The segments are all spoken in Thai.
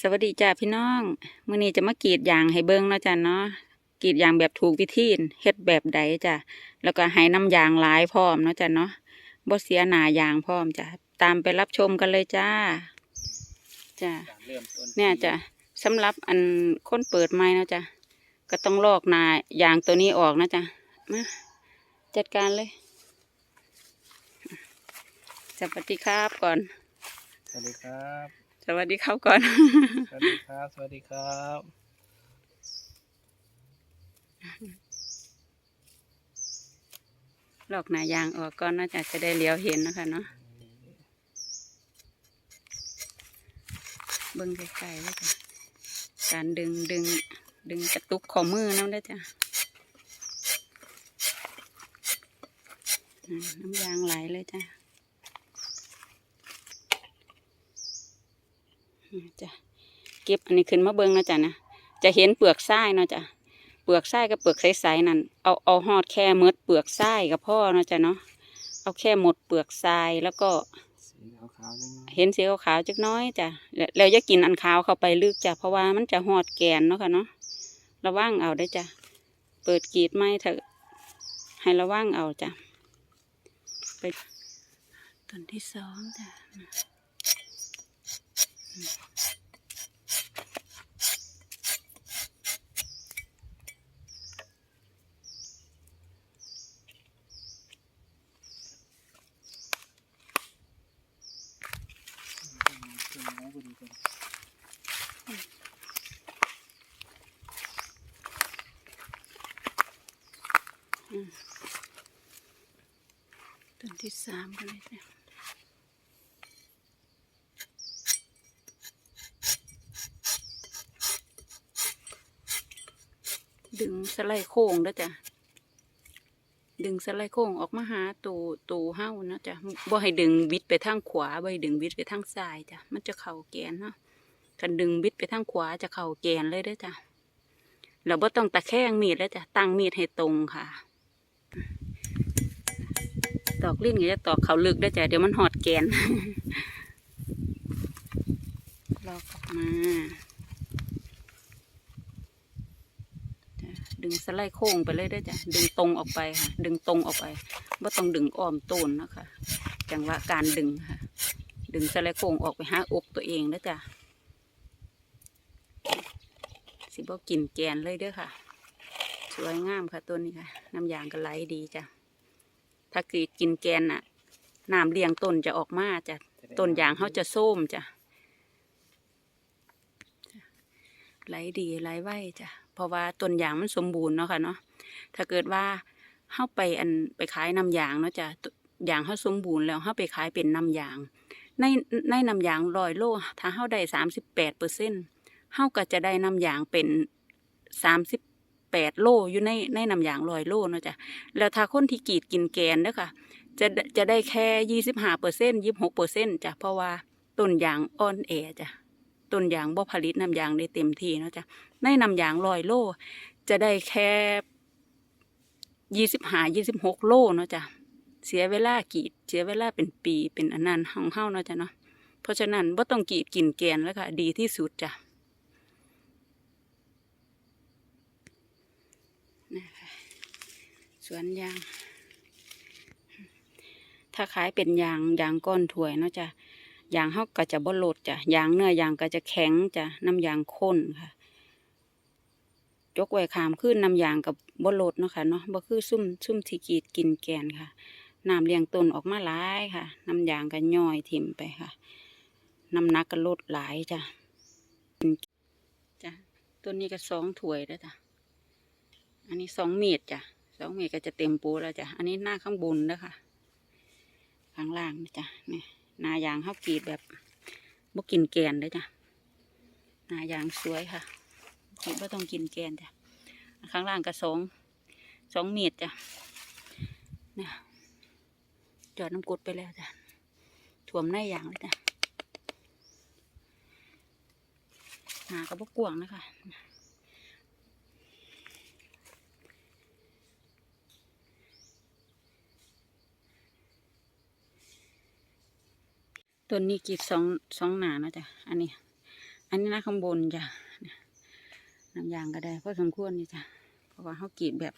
สวัสดีจ้าพี่น้องมื้อนี้จะมากรีดยางให้เบิ่งเนาะจ้ะเนาะกรีดยางแบบถูกวิธีเฮ็ดแบบใดจ้ะแล้วก็ให้น้ำยางหลายพร้อมเนาะจ้ะเนาะบ่เสียหนายางพร้อมจ้ะตามไปรับชมกันเลยจ้าจ้าเนี่ยจ้ะสำหรับอันค้นเปิดไม้เนาะจ้ะก็ต้องลอกหนายางตัวนี้ออกนะจ้ะมาจัดการเลยสวัสดีครับก่อนสวัสดีครับ สวัสดีครับก่อน สวัสดีครับ สวัสดีครับลอกหนายางออกก่อนนะจ๊ะจะได้เลี้ยวเห็นนะคะเนาะเบิ้งไกลๆแล้วจ้ะการดึงดึง ดึงกระตุกข้อมือน้ำได้อจ้ะอ่าน้ำยางไหลเลยจ้ะอืม จ้ะเก็บอันนี้ขึ้นมาเบิ้งนะจ๊ะนะจะเห็นเปลือกไส้เนาะจ้ะเปลือกไส้กับเปลือกใสๆนั่นเอาเอาหอดแค่เมดเปลือกไส้กับพ่อเนาะจ้ะเนาะเอาแค่หมดเปลือกทรายแล้วก็สีขาวๆยังไงเห็นสีขาวๆจักหน้อยจ้ะแล้วแล้วอย่ากินอันขาวเข้าไปลึกจ้ะเพราะว่ามันจะหอดแกนเนาะค่ะเนาะระวังเอาได้อจ้ะเปิดกรีดไม้เถอะให้ระวังเอาจ้ะไปต้นที่สองจ้ะ ต้นม้พอดีกันต้นที่สามกันเลยจ้ะ ดึงสไลด์โค้งเด้อจ้ะดึงสไลด์โค้งออกมาหาตูตูเฮ้านะจ้ะบ่ให้ดึงบิดไปทางขวาบ่ให้ดึงบิดไปทางซ้ายจ้ะมันจะเข่าแกนเนาะคันดึงบิดไปทางขวาจะเข่าแกนเลยด้อจ้ะเราบ่ต้องตะแคงมีดแล้วจ้ะตั้งมีดให้ตรงค่ะ ตอกลิ้นก็จะตอกเขาลึกได้จ้ะเดี๋ยวมันหอดแกนลอกออกมาจ้ะ ดึงสไลด์โค้งไปเลยได้จ้ะดึงตรงออกไปค่ะ ดึงตรงออกไปไม่ต้องดึงอ้อมต้นนะคะ จังหวะการดึงค่ะ ดึงสไลด์โค้งออกไปหาอกตัวเองนะจ้ะสิบอกกินแกนเลยเด้อค่ะ สวยงามค่ะต้นนี้ค่ะ น้ำยางก็ไหลดีจ้ะถ้ากีดกินแกนน่ะน้ำเลี้ยงต้นจะออกมาจ้ะต้นยางเขาจะส้มจ้ะไหลดีไหลไหวจ้ะ เพราะว่าต้นยางมันสมบูรณ์เนาะค่ะเนาะถ้าเกิดว่าเข้าไปอันไปขายน้ำยางเนาะจ้ะยางเขาสมบูรณ์แล้วเข้าไปขายเป็นน้ำยาง ในในน้ำยางลอยโลถ้าเข้าได้สามสิบแปดเปอร์เซ็นต์เข้าก็จะได้น้ำยางเป็นสามสิบแปดโลอยู่ในในน้ำยางลอยโลเนาะจ้ะแล้วถ้าคนที่กีดกินแกนเด้อค่ะจะจะได้แค่ยี่สิบห้าเปอร์เซ็นยี่บหกเปอร์เซ็นจ้ะเพราะว่าต้นยางอ่อนแอจ้ะ ต้นยางบ่ผลิตน้ำยางได้เต็มที่เนาะจ้ะในน้ำยางลอยโลจะได้แค่ยี่สิบห้ายี่สิบหกโลเนาะจ้ะเสียเวลากีด เสียเวลาเป็นปีเป็นอันนั้นของเฮาเนาะจ้ะเนาะเพราะฉะนั้นบ่ต้องกีดกินแกนแล้วค่ะ ดีที่สุดจ้ะนะคะสวนยาง ถ้าขายเป็นยางยางก้อนถ้วยเนาะจ้ะ ยางเฮาก็จะบ่ลดจ้ะยางเนื้อยางก็จะแข็งจ้ะน้ำยางข้นค่ะยกไว้ขามขึ้นน้ำยางกับบ่ลดเนาะค่ะเนาะบ่คือซุ่มซุ่มที่กรีดกินแกนค่ะน้ำเลี้ยงต้นออกมาหลายค่ะน้ำยางก็ย่อยถิ่มไปค่ะน้ำหนักก็ลดหลายจ้ะจ้ะต้นนี้ก็สองถ้วยแล้วจ้ะอันนี้สองเมตรจ้ะสองเมตรก็จะเต็มปูแล้วจ้ะอันนี้หน้าข้างบนนะคะข้างล่างนะจ๊ะนี่ นายางเขากรีดแบบบ่กินแกนเลยจ้ะนายางสวยค่ะกรีดบ่ต้องกินแกนจ้ะข้างล่างก็สองสองเมตรจ้ะเนี่ยจอดน้ำกรดไปแล้วจ้ะถ่วมหน้ายางเลยจ้ะหนาก็บ่กวงนะคะ ต้นนี้กีดสองสองหนาเนาะจ้ะอันนี้ อันนี้นะข้างบนจ้ะน้ำยางก็ได้พอสมควรนี่จ้ะเพราะว่าเขากีดแบบ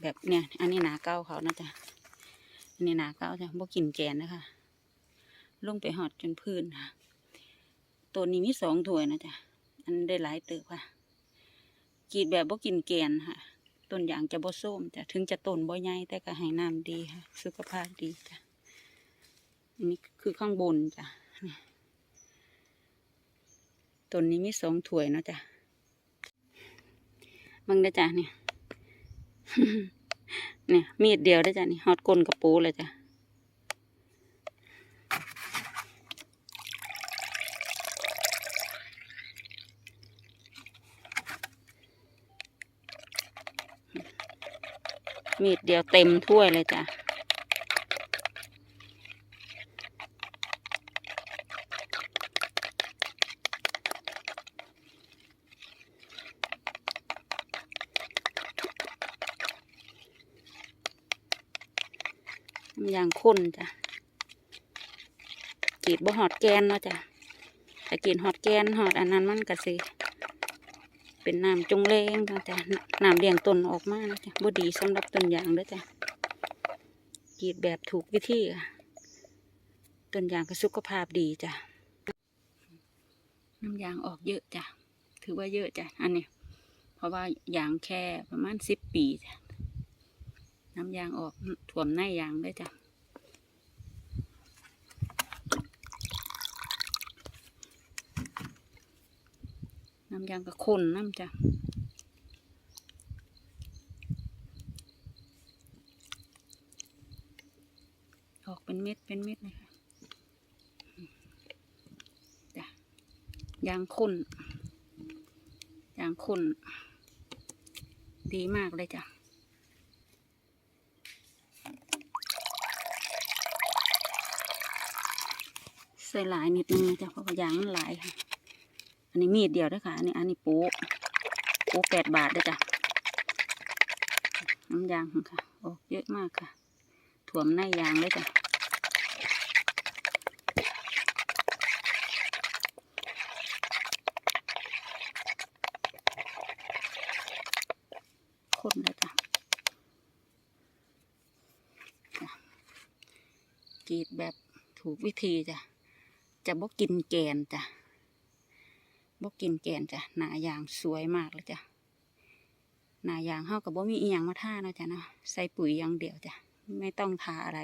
แบบเนี่ย อันนี้หนาเก้าเขานะจ๊ะอันนี้หนาเก้าจ้ะบ่กินแกนนะคะลงไปหอดจนพื้นค่ะตัวนี้มีสองถ้วยนะจ๊ะอันได้หลายเติบค่ะกีดแบบบ่กินแกนค่ะต้นยางจะบ่ส้มจ้ะถึงจะต้นบ่ใหญ่แต่ก็ให้น้ำดีค่ะ สุขภาพดีจ้ะ อันนี้คือข้างบนจ้ะต้นนี้มีสองถ้วยเนาะจ้ะมึงได้จ้ะเนี่ยเนี่ยมีดเดียวได้จ้ะนี่ฮอดก้นกระปูเลยจ้ะมีดเดียวเต็มถ้วยเลยจ้ะ น้ำยางข้นจ้ะกีดบ่หอดแกนเนาะจ้ะถ้ากีดหอดแกนหอดอันนั้นมันก็สิเป็นน้ำจงเลงเนาะจ้ะน้ำเลี้ยงต้นออกมานะจ้ะบ่ดีสำหรับต้นยางเด้อจ้ะกีดแบบถูกวิธีค่ะต้นยางก็สุขภาพดีจ้ะน้ำยางออกเยอะจ้ะถือว่าเยอะจ้ะอันนี้ เพราะว่ายางแค่ประมาณสิบปีจ้ะ น้ำยางออกถ่วมในยางเลยจ้ะน้ำยางก็ข้นน้ำจ้ะออกเป็นเม็ดเป็นเม็ดเลยค่ะจ้ะยางข้นยางข้นดีมากเลยจ้ะ ส่หลายนิดนึงนะจ้ะเพราะว่ายางมันหลายค่ะ อันนี้มีดเดียวด้วยค่ะ อันนี้อันนี้โป๊โป๊แปดบาทด้วยจ้ะน้ำยางค่ะโอ้เยอะมากค่ะ ถ่วมในยางเลยจ้ะคนเลยจ้ะกรีดแบบถูกวิธีจ้ะ จะบ่กินแกนจ้ะบ่กินแกนจ้ะหนายางสวยมากเลยจ้ะหนายางเฮากับบ่มีอีหยังมาท่าเนาะจ้ะเนาะใส่ปุ๋ยอย่างเดียวจ้ะไม่ต้องทาอะไร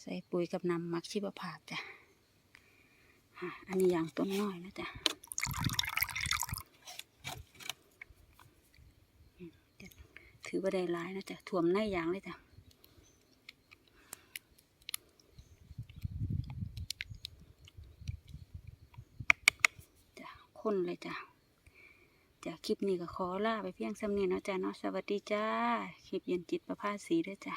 ใส่ปุ๋ยกับน้ำมักชีวภาพจ้ะอันนี้ยางต้นน้อยนะจ้ะถือว่าได้ร้ายนะจ๊ะถ่วมในยางเลยจ้ะ จ้ะ คนเลยจ้ะจากคลิปนี้ก็ขอลาไปเพียงสำเนียงนาะจ้ะเนาะสวัสดีจ้า คลิปเย็นจิตประภาสีด้วยจ้ะ